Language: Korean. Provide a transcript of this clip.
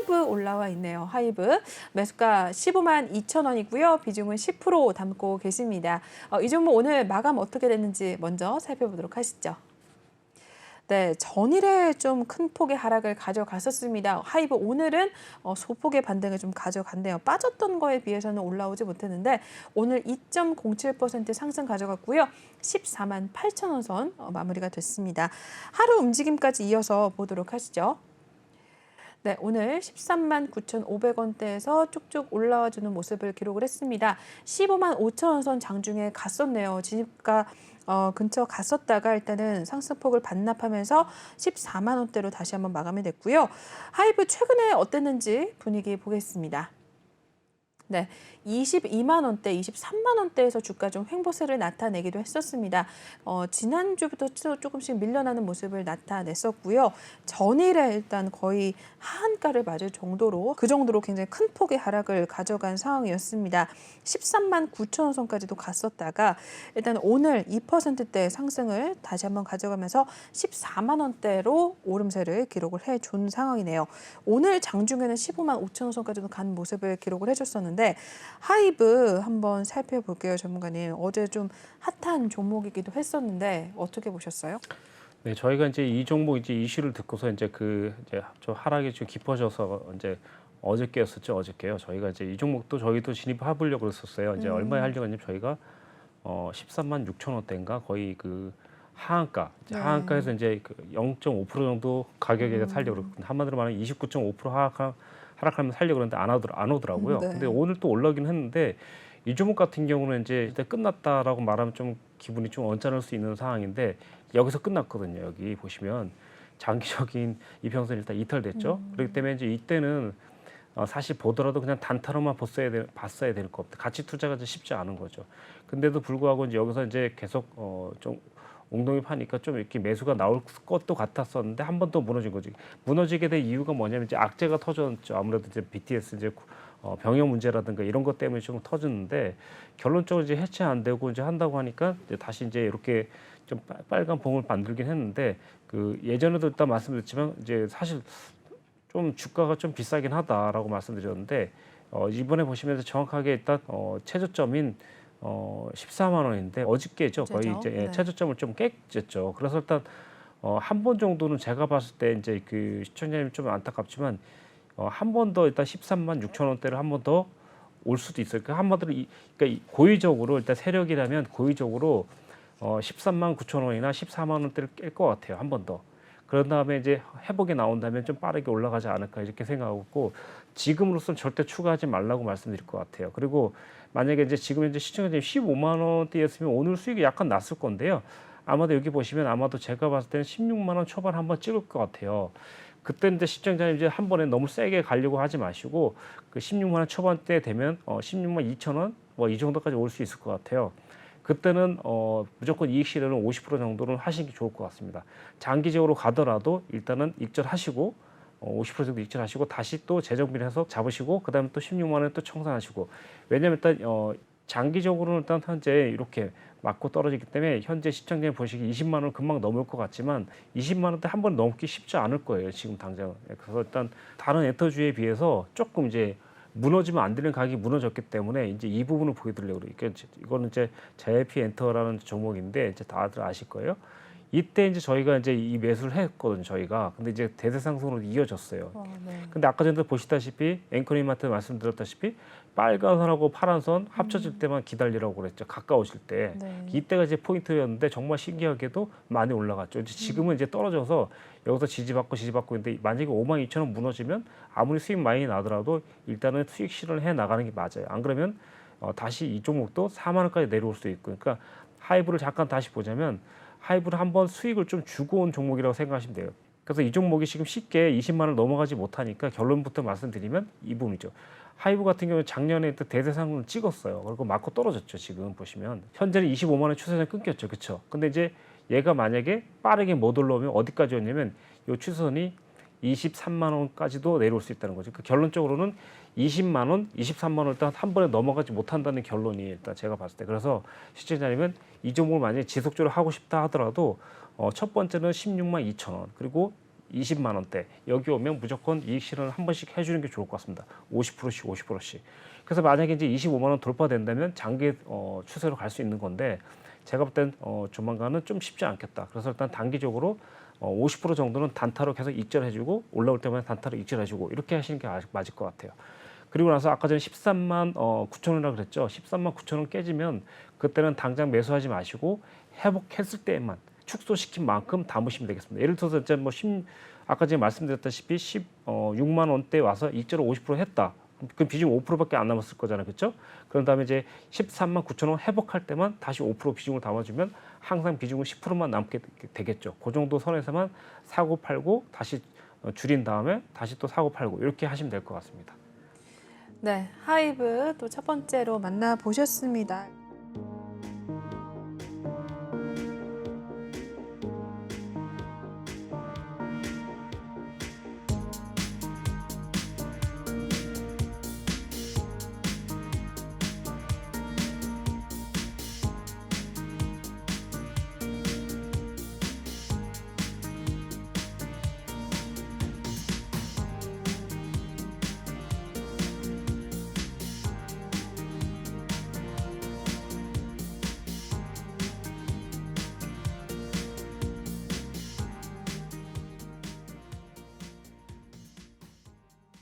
하이브 올라와 있네요. 하이브 매수가 15만 2천 원이고요. 비중은 10% 담고 계십니다. 어, 이 종목 오늘 마감 어떻게 됐는지 먼저 살펴보도록 하시죠. 네, 전일에 좀 큰 폭의 하락을 가져갔었습니다. 하이브 오늘은 어, 소폭의 반등을 좀 가져갔네요. 빠졌던 거에 비해서는 올라오지 못했는데 오늘 2.07% 상승 가져갔고요. 14만 8천 원선 어, 마무리가 됐습니다. 하루 움직임까지 이어서 보도록 하시죠. 네, 오늘 13만 9,500원대에서 쭉쭉 올라와 주는 모습을 기록을 했습니다. 15만 5천 원 선 장중에 갔었네요. 진입가 어, 근처 갔었다가 일단은 상승폭을 반납하면서 14만 원대로 다시 한번 마감이 됐고요. 하이브 최근에 어땠는지 분위기 보겠습니다. 네, 22만 원대, 23만 원대에서 주가 좀 횡보세를 나타내기도 했었습니다. 어, 지난주부터 또 조금씩 밀려나는 모습을 나타냈었고요. 전일에 일단 거의 하한가를 맞을 정도로 그 정도로 굉장히 큰 폭의 하락을 가져간 상황이었습니다. 13만 9천 원 선까지도 갔었다가 일단 오늘 2%대 상승을 다시 한번 가져가면서 14만 원대로 오름세를 기록을 해준 상황이네요. 오늘 장중에는 15만 5천 원 선까지도 간 모습을 기록을 해줬었는데 하이브 한번 살펴볼게요, 전문가님. 어제 좀 핫한 종목이기도 했었는데 어떻게 보셨어요? 네, 저희가 이제 이 종목 이제 이슈를 듣고서 이제 그 이제 저 하락이 좀 깊어져서 이제 어저께였었죠, 어저께요. 저희가 이제 이 종목도 저희도 진입해보려고 그랬었어요. 이제 음. 얼마에 하려고 했냐면 저희가 어 13만 6천 원대인가 거의 그 하한가, 이제 네. 하한가에서 이제 그0.5% 정도 가격에 음. 살려고 그랬거든요. 한마디로 말하면 29.5% 하락 하락하면 살려고 그러는데 안 하더라 안 오더라고요. 음, 네. 근데 오늘 또 올라오긴 했는데 이 종목 같은 경우는 이제 끝났다라고 말하면 좀 기분이 좀 언짢을 수 있는 상황인데 여기서 끝났거든요. 여기 보시면 장기적인 이평선 일단 이탈됐죠. 음. 그렇기 때문에 이제 이때는 어, 사실 보더라도 그냥 단타로만 봤어야 될, 봤어야 될 것 같아요. 가치 투자가 쉽지 않은 거죠. 근데도 불구하고 이제 여기서 이제 계속 어, 좀 엉덩이 파니까 좀 이렇게 매수가 나올 것도 같았었는데 한 번 더 무너진 거지. 무너지게 된 이유가 뭐냐면 이제 악재가 터졌죠. 아무래도 이제 BTS 이제 어, 병역 문제라든가 이런 것 때문에 좀 터졌는데 결론적으로 이제 해체 안 되고 이제 한다고 하니까 이제 다시 이제 이렇게 좀 빨- 빨간 봉을 만들긴 했는데 그 예전에도 일단 말씀드렸지만 이제 사실 좀 주가가 좀 비싸긴 하다라고 말씀드렸는데 어, 이번에 보시면 정확하게 일단 어, 최저점인 어, 14만 원인데 어저께죠 거의? 이제 예, 네. 최저점을 좀 깨졌죠. 그래서 일단 어, 한 번 정도는 제가 봤을 때 이제 그 시청자님 좀 안타깝지만 어, 한 번 더 일단 13만 6천 원대를 한 번 더 올 수도 있어요. 그 한마디로 이, 그러니까 이 고의적으로 일단 세력이라면 고의적으로 어, 13만 9천 원이나 14만 원대를 깰 것 같아요. 한 번 더. 그런 다음에 이제 회복이 나온다면 좀 빠르게 올라가지 않을까 이렇게 생각하고 지금으로서는 절대 추가하지 말라고 말씀드릴 것 같아요. 그리고 만약에 이제 지금 현재 시청자님 15만 원대였으면 오늘 수익이 약간 났을 건데요. 아마도 여기 보시면 아마도 제가 봤을 때는 16만 원 초반 한번 찍을 것 같아요. 그때 이제 시청자님 이제 한 번에 너무 세게 가려고 하지 마시고 그 16만 원 초반대 되면 어 16만 2천 원뭐 이 정도까지 올 수 있을 것 같아요. 그때는 어 무조건 이익 실현은 50% 정도는 하시는 게 좋을 것 같습니다. 장기적으로 가더라도 일단은 익절하시고 어, 50% 정도 익절하시고 다시 또 재정비를 해서 잡으시고 그다음에 또 16만 원에 또 청산하시고 왜냐면 일단 어 장기적으로는 일단 현재 이렇게 맞고 떨어지기 때문에 현재 시청자님 보시기 20만 원 금방 넘을 것 같지만 20만 원대 한 번 넘기 쉽지 않을 거예요 지금 당장 그래서 일단 다른 엔터주에 비해서 조금 이제 무너지면 안 되는 가격이 무너졌기 때문에 이제 이 부분을 보여드리려고. 그러니까 이거는 이제 JP 엔터라는 종목인데 이제 다들 아실 거예요. 이때 이제 저희가 이제 이 매수를 했거든요. 저희가 근데 이제 대대상승으로 이어졌어요. 어, 네. 근데 아까 전에 보시다시피 앵커님한테 말씀드렸다시피 빨간 선하고 파란 선 합쳐질 때만 기다리라고 그랬죠. 가까우실 때. 네. 이때가 이제 포인트였는데 정말 신기하게도 많이 올라갔죠. 이제 지금은 이제 떨어져서 여기서 지지받고 지지받고 있는데 만약에 5만 2천 원 무너지면 아무리 수익 많이 나더라도 일단은 수익 실현을 해 나가는 게 맞아요. 안 그러면 어, 다시 이 종목도 4만 원까지 내려올 수도 있고 그러니까 하이브를 잠깐 다시 보자면 하이브를 한번 수익을 좀 주고 온 종목이라고 생각하시면 돼요. 그래서 이 종목이 지금 쉽게 20만 원 넘어가지 못하니까 결론부터 말씀드리면 이 부분이죠. 하이브 같은 경우는 작년에 또 대대상을 찍었어요. 그리고 맞고 떨어졌죠. 지금 보시면 현재는 25만 원 추세선 끊겼죠. 그렇죠? 근데 이제 얘가 만약에 빠르게 못 올라오면 어디까지 왔냐면 이 추세선이 23만 원까지도 내려올 수 있다는 거죠. 그 결론적으로는 20만 원, 23만 원 일단 한 번에 넘어가지 못한다는 결론이 일단 제가 봤을 때 그래서 시청자님은 이 종목을 만약에 지속적으로 하고 싶다 하더라도 어, 첫 번째는 16만 2천 원 그리고 20만 원대 여기 오면 무조건 이익 실현을 한 번씩 해주는 게 좋을 것 같습니다. 50%씩 50%씩. 그래서 만약에 이제 25만 원 돌파된다면 장기 어, 추세로 갈 수 있는 건데 제가 볼 땐 어, 조만간은 좀 쉽지 않겠다. 그래서 일단 단기적으로 어, 50% 정도는 단타로 계속 익절해주고 올라올 때마다 단타로 익절해주고 이렇게 하시는 게 아- 맞을 것 같아요. 그리고 나서 아까 전에 13만 어, 9천 원이라고 그랬죠. 13만 9천 원 깨지면 그때는 당장 매수하지 마시고 회복했을 때만 축소시킨 만큼 담으시면 되겠습니다. 예를 들어서 이제 뭐 10, 아까 전에 말씀드렸다시피 10, 어, 6만 원대 와서 익절을 50% 했다. 그 비중 5%밖에 안 남았을 거잖아요, 그렇죠? 그런 다음에 이제 13만 9천 원 회복할 때만 다시 5% 비중을 담아주면 항상 비중은 10%만 남게 되겠죠. 그 정도 선에서만 사고 팔고 다시 어, 줄인 다음에 다시 또 사고 팔고 이렇게 하시면 될 것 같습니다. 네, 하이브 또 첫 번째로 만나보셨습니다.